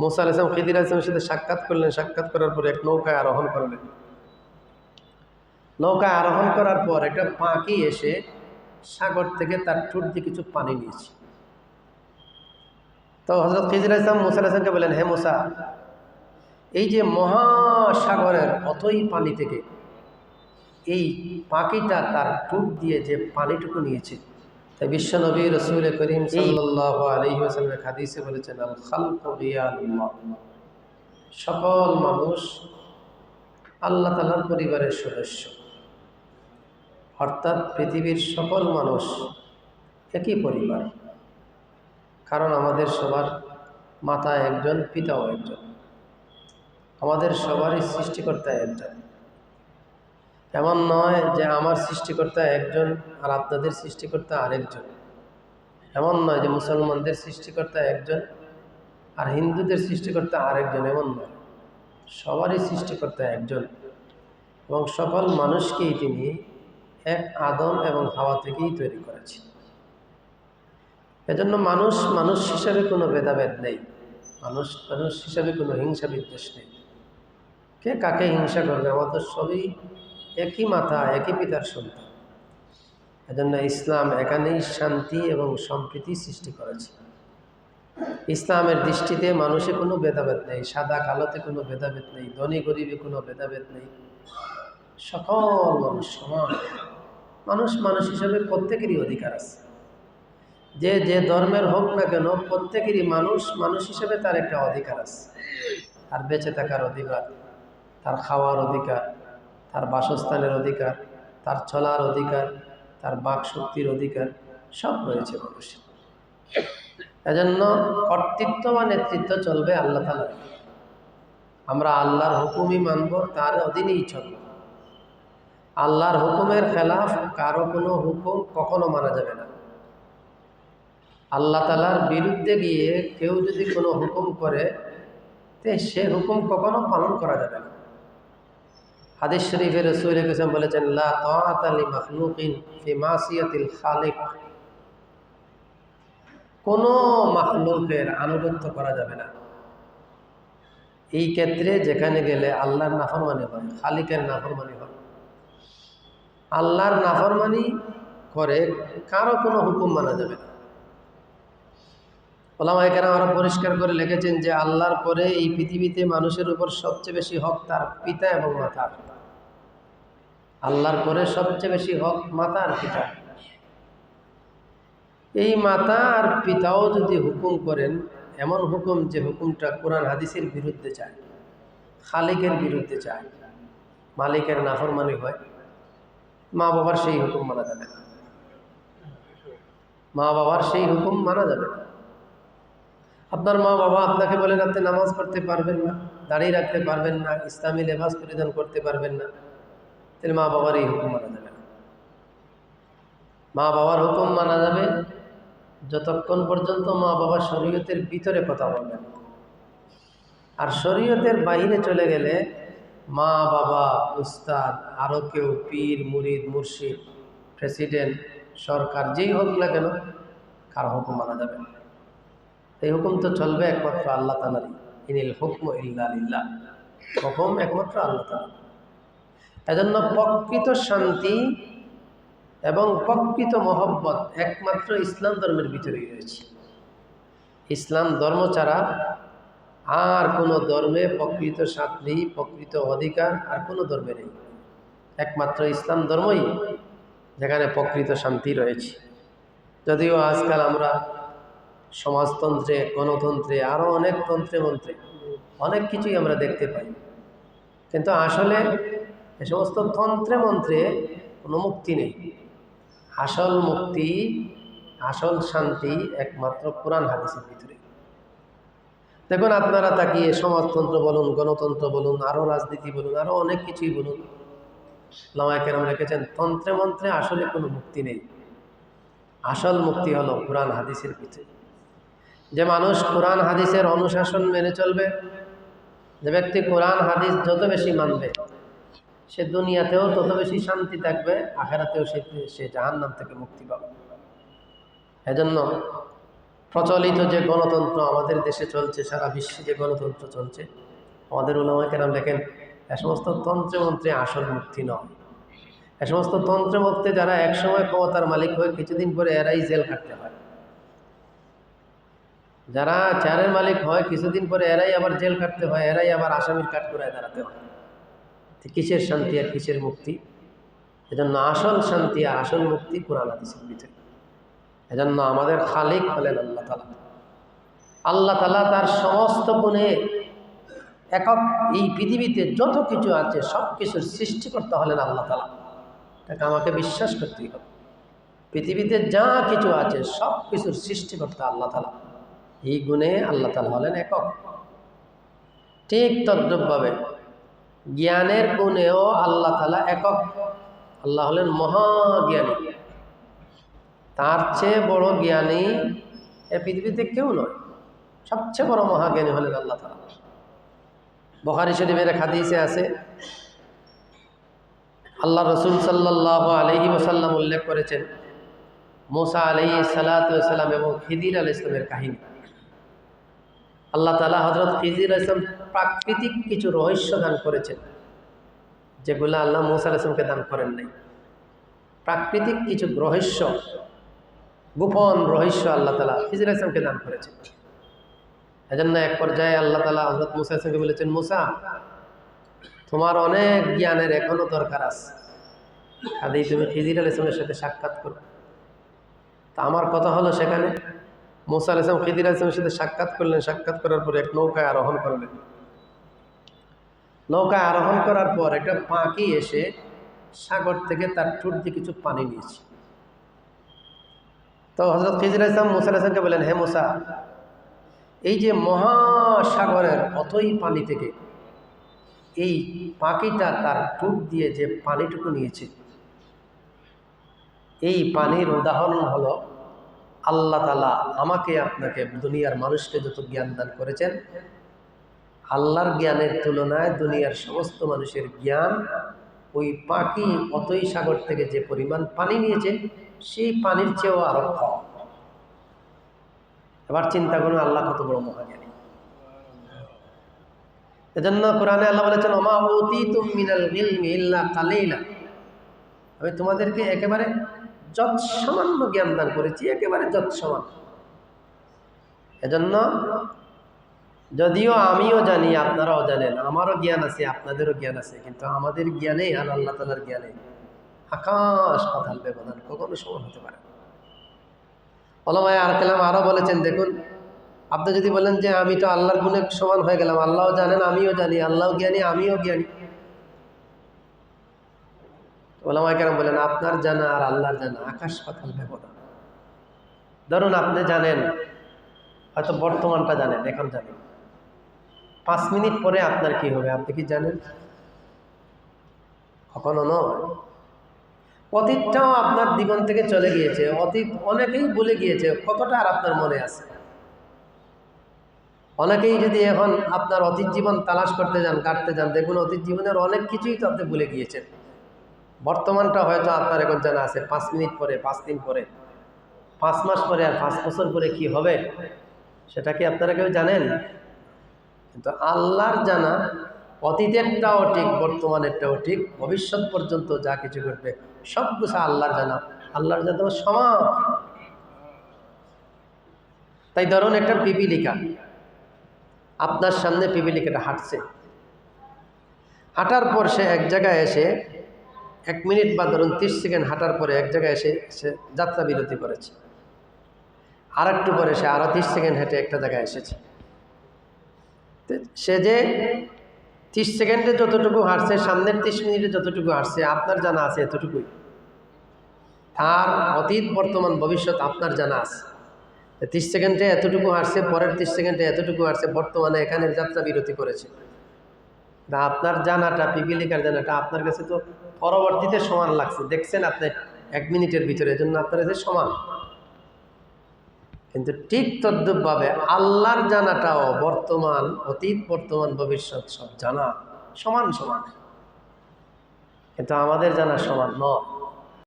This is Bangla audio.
মোসা আল ইসলাম খিদির আসলামের সাথে সাক্ষাৎ করলেন। সাক্ষাৎ করার পর এক নৌকায় আরোহণ করলেন। নৌকায় আরোহণ করার পর একটা পাখি এসে সাগর থেকে তার ঠোঁট দিয়ে কিছু পানি নিয়েছে। তো হজরত খিজির ইসলাম মোসা হাসানকে বললেন, হে মোসা, এই যে মহাসাগরের অতই পানি থেকে এই পাখিটা তার টুট দিয়ে যে পানিটুকু নিয়েছে তাই বিশ্ব নবী রসুল করিম সাল্লাহ আলহিমের হাদিসে বলেছেন আল খালকুল্লাহ সকল মানুষ আল্লাহ তালার পরিবারের সদস্য। অর্থাৎ পৃথিবীর সকল মানুষ একই পরিবার। কারণ আমাদের সবার মাতা একজন পিতাও একজন। আমাদের সবারই সৃষ্টিকর্তা একজন। এমন নয় যে আমার সৃষ্টিকর্তা একজন আর আপনাদের সৃষ্টিকর্তা আরেকজন। এমন নয় যে মুসলমানদের সৃষ্টিকর্তা একজন আর হিন্দুদের সৃষ্টিকর্তা আরেকজন, এমন নয়। সবারই সৃষ্টিকর্তা একজন এবং সকল মানুষকেই তিনি এক আদম এবং হাওয়া থেকেই তৈরি করেছেন। এজন্য মানুষ মানুষ হিসাবে কোনো ভেদাভেদ নেই। মানুষ মানুষ হিসাবে কোনো হিংসা বিদ্বেষ নেই। কে কাকে হিংসা করবে? আমাদের সবই একই মাথা একই পিতার সন্তান। এজন্য ইসলাম এখানেই শান্তি এবং সম্প্রীতি সৃষ্টি করেছে। ইসলামের দৃষ্টিতে মানুষে কোনো ভেদাভেদ নেই, সাদা কালোতে কোনো ভেদাভেদ নেই, ধনী গরিবে কোনো ভেদাভেদ নেই। সকল মানুষ সমান। মানুষ মানুষ হিসেবে প্রত্যেকেরই অধিকার আছে। যে যে ধর্মের হোক না কেন, প্রত্যেকেরই মানুষ মানুষ হিসেবে তার একটা অধিকার আছে। তার বেঁচে থাকার অধিকার, তার খাওয়ার অধিকার তার বাসস্থানের অধিকার, তার চলার অধিকার, তার বাক শক্তির অধিকার, সব রয়েছে মানুষের। এজন্য কর্তৃত্ব বা নেতৃত্ব চলবে আল্লাহ তালার আমরা আল্লাহর হুকুমই মানব, তার অধীনেই চলব। আল্লাহর হুকুমের খেলাফ কারও কোনো হুকুম কখনো মানা যাবে না। আল্লাহ তালার বিরুদ্ধে গিয়ে কেউ যদি কোনো হুকুম করে, তে সে হুকুম কখনো পালন করা যাবে না। হাদিস শরীফের রসুল ইসলাম বলেছেন, লা তাআত লি মাখলুকিন ফি মাসিয়াতিল খালিক কোনো মাখলুকের আনুগত্য করা যাবে না। এই ক্ষেত্রে যেখানে গেলে আল্লাহর নাফরমানি হয়, খালিকের নাফরমানি হয়। আল্লাহর নাফরমানি করে কারও কোনো হুকুম মানা যাবে না। ওলামায় কেন ওরা পরিষ্কার করে লিখেছেন যে, আল্লাহর পরে এই পৃথিবীতে মানুষের উপর সবচেয়ে বেশি হক তার পিতা এবং মাতার। আল্লাহর পরে সবচেয়ে বেশি হক মাতা আর পিতা। এই মাতা আর পিতাও যদি হুকুম করেন, এমন হুকুম যে হুকুমটা কোরআন হাদিসের বিরুদ্ধে চায়, খালিকের বিরুদ্ধে চায়, মালিকের নাফরমানি হয়, মা বাবার সেই হুকুম মানা যাবে না। মা বাবার সেই হুকুম মানা যাবে না। আপনার মা বাবা আপনাকে বলেন আপনি নামাজ পড়তে পারবেন না, দাঁড়িয়ে রাখতে পারবেন না, ইসলামী লেবাস পরিধান করতে পারবেন না, তাহলে মা বাবার এই হুকুম মানা যাবে না। মা বাবার হুকুম মানা যাবে যতক্ষণ পর্যন্ত মা বাবা শরীয়তের ভিতরে কথা বলবেন আর শরীয়তের বাইরে চলে গেলে মা বাবা, উস্তাদ আরও কেউ, পীর, মুরিদ, মুর্শিদ, প্রেসিডেন্ট, সরকার, যেই হোক না কেন, কারও হুকুম মানা যাবে না। এই হুকুম তো চলবে একমাত্র আল্লাহ তালারই ইনিল হুকম ইল্লা হুকুম একমাত্র আল্লাহ তালা এজন্য প্রকৃত শান্তি এবং প্রকৃত মহব্বত একমাত্র ইসলাম ধর্মের ভিতরেই রয়েছে। ইসলাম ধর্ম ছাড়া আর কোনো ধর্মে প্রকৃত শান্তি, প্রকৃত অধিকার আর কোনো ধর্মে নেই। একমাত্র ইসলাম ধর্মই যেখানে প্রকৃত শান্তি রয়েছে। যদিও আজকাল আমরা সমাজতন্ত্রে, গণতন্ত্রে আরও অনেক তন্ত্রে মন্ত্রে অনেক কিছুই আমরা দেখতে পাই। কিন্তু আসলে এ সমস্ত তন্ত্রে মন্ত্রে কোনো মুক্তি নেই। আসল মুক্তি, আসল শান্তি একমাত্র কোরআন হাদিসের ভিতরে। দেখুন, আপনারা তাকিয়ে সমাজতন্ত্র বলুন, গণতন্ত্র বলুন আরও রাজনীতি বলুন আরও অনেক কিছুই বলুন। লামায় কেরাম রেখেছেন, তন্ত্রে মন্ত্রে আসলে কোনো মুক্তি নেই। আসল মুক্তি হলো কোরআন হাদিসের ভিতরে। যে মানুষ কোরআন হাদিসের অনুশাসন মেনে চলবে, যে ব্যক্তি কোরআন হাদিস যত বেশি মানবে, সে দুনিয়াতেও তত বেশি শান্তি থাকবে, আখেরাতেও সে সে জাহান্নাম থেকে মুক্তি পাবে। এজন্য প্রচলিত যে গণতন্ত্র আমাদের দেশে চলছে, সারা বিশ্বে যে গণতন্ত্র চলছে, আমাদের ওলামাকেরাম দেখেন, এ সমস্ত তন্ত্রমন্ত্রে আসল মুক্তি নয়। এ সমস্ত তন্ত্রমন্ত্রে যারা একসময় ক্ষমতার মালিক হয়ে কিছুদিন পরে এরাই জেল খাটতে হয়। যারা চেয়ারের মালিক হয়, কিছুদিন পরে এরাই আবার জেল কাটতে হয়, এরাই আবার আসামির কাঠ করে দাঁড়াতে হয়। কিসের শান্তি আর কিসের মুক্তি? এজন্য আসল শান্তি আর আসল মুক্তি কোরআন ভিতরে। এজন্য আমাদের খালিক হলেন আল্লাহ তালা আল্লাহ তালা তার সমস্ত গুণে একক এই পৃথিবীতে যত কিছু আছে, সব কিছুর সৃষ্টিকর্তা হলেন আল্লাহ তালা তাকে আমাকে বিশ্বাস করতেই হবে। পৃথিবীতে যা কিছু আছে, সব কিছুর সৃষ্টিকর্তা আল্লাহ তালা এই গুণে আল্লাহ তালা হলেন একক। ঠিক তদ্রুপভাবে জ্ঞানের গুণেও আল্লাহ তালা একক। আল্লাহ হলেন মহাজ্ঞানী। তার চেয়ে বড় জ্ঞানী এ পৃথিবীতে কেউ নয়। সবচেয়ে বড় মহাজ্ঞানী হলেন আল্লাহ তালা বখারি শরীফের হাদিসে আছে, আল্লাহ রসুল সাল্লাহ আলহি ওসাল্লাম উল্লেখ করেছেন, মোসা আলহি সালাতাম এবং খিদির আল ইসলামের কাহিনী। আল্লাহ তালা হজরত খিজির ইসলাম প্রাকৃতিক কিছু রহস্য দান করেছেন, যেগুলো আল্লাহ মোসা ইসলামকে দান করেন নাই। প্রাকৃতিক কিছু রহস্য, গোপন রহস্য আল্লাহ তালা খিজির ইসলামকে দান করেছেন। এজন্য এক পর্যায়ে আল্লাহ তালা হজরত মুসা ইসলামকে বলেছেন, মুসা, তোমার অনেক জ্ঞানের এখনও দরকার আছে। কাজেই তুমি খিজির আল সাথে সাক্ষাৎ করো। তা আমার কথা হলো সেখানে। মোসা আল ইসলাম খিদির ইসলামের সাথে সাক্ষাৎ করলেন। সাক্ষাৎ করার পর এক নৌকায় আরোহণ করলেন। নৌকায় আরোহণ করার পর একটা পাখি এসে সাগর থেকে তার ঠুট দিয়ে কিছু পানি নিয়েছে। তো হজরত খিজির ইসলাম মোসা ইসলামকে বললেন, হে মোসা, এই যে মহাসাগরের অতই পানি থেকে এই পাখিটা তার টুট দিয়ে যে পানিটুকু নিয়েছে, এই পানির উদাহরণ হলো আল্লাহ তালা আমাকে আপনাকে দুনিয়ার মানুষকে যত জ্ঞান দান করেছেন, আল্লাহর জ্ঞানের তুলনায় দুনিয়ার সমস্ত মানুষের জ্ঞান ওই পাখি অতই সাগর থেকে যে পরিমাণ পানি নিয়েছে, সেই পানির চেয়েও আরও কম। এবার চিন্তা করুন, আল্লাহ কত বড় মহাজ্ঞানী। এজন্য কোরআনে আল্লাহ বলেছেন অমা অতি মিনাল ইলমি ইল্লা কালিলা। আমি তোমাদেরকে একেবারে যৎ সামান্য জ্ঞান দান করেছি, একেবারে যৎ সমান এজন্য যদিও আমিও জানি, আপনারাও জানেন, আমারও জ্ঞান আছে, আপনাদেরও জ্ঞান আছে, কিন্তু আমাদের জ্ঞানে আর আল্লাহ তালার জ্ঞানে আকাশ পাতাল ব্যবধান কখনো সমান হতে পারে অলমায় আর কালাম আরও বলেছেন, দেখুন, আপনি যদি বলেন যে আমি তো আল্লাহর গুণে সমান হয়ে গেলাম, আল্লাহও জানেন, আমিও জানি আল্লাহ জ্ঞানী, আমিও জ্ঞানী। ওলামা কেন বলেন, আপনার জানা আর আল্লাহর জানা আকাশ পাতাল ব্যবধান। ধরুন আপনি জানেন, হয়তো বর্তমানটা জানেন, এখন জানেন। পাঁচ মিনিট পরে আপনার কি হবে, আপনি কি জানেন? কখনো নয়। অতীতটাও আপনার জীবন থেকে চলে গিয়েছে, অতীত অনেকেই বলে গিয়েছে, কতটা আর আপনার মনে আছে? অনেকেই যদি এখন আপনার অতীত জীবন তালাশ করতে যান, কাটতে যান, দেখুন অতীত জীবনের অনেক কিছুই তো আপনি ভুলে গিয়েছেন। বর্তমানটা হয়তো আপনার এখন জানা আছে, পাঁচ মিনিট পরে, পাঁচ দিন পরে, পাঁচ মাস পরে আর পাঁচ বছর পরে কি হবে, সেটা কি আপনারা কেউ জানেন? কিন্তু আল্লাহর জানা, অতীতেরটাও ঠিক, বর্তমানেরটাও ঠিক, ভবিষ্যৎ পর্যন্ত যা কিছু ঘটবে, সব কিছু আল্লাহর জানা। আল্লাহর জানা তোমার সমান। তাই ধরুন একটা পিপিলিকা, আপনার সামনে পিপিলিকাটা হাঁটছে। হাঁটার পর সে এক জায়গায় এসে এক মিনিট বা ধরুন তিরিশ সেকেন্ড হাঁটার পরে এক জায়গায় এসে সে যাত্রা বিরতি করেছে। আর একটু পরে সে আরও তিরিশ সেকেন্ড হেঁটে একটা জায়গায় এসেছে। সে যে তিরিশ সেকেন্ডে যতটুকু হাঁটছে, সামনের তিরিশ মিনিটে যতটুকু হাঁটছে, আপনার জানা আছে এতটুকুই। তার অতীত, বর্তমান, ভবিষ্যৎ আপনার জানা আছে। তিরিশ সেকেন্ডে এতটুকু হাঁটছে, পরের তিরিশ সেকেন্ডে এতটুকু হাঁটছে, বর্তমানে এখানে যাত্রা বিরতি করেছে। আপনার জানাটা, পিপিলিকার জানাটা আপনার কাছে তো পরবর্তীতে সমান লাগছে। দেখছেন আপনি এক মিনিটের ভিতরে, এজন্য আপনার কাছে সমান। কিন্তু ঠিক তদ্রুপভাবে আল্লাহর জানাটাও বর্তমান, অতীত, বর্তমান, ভবিষ্যৎ সব জানা। সমান সমান। কিন্তু আমাদের জানা সমান নয়।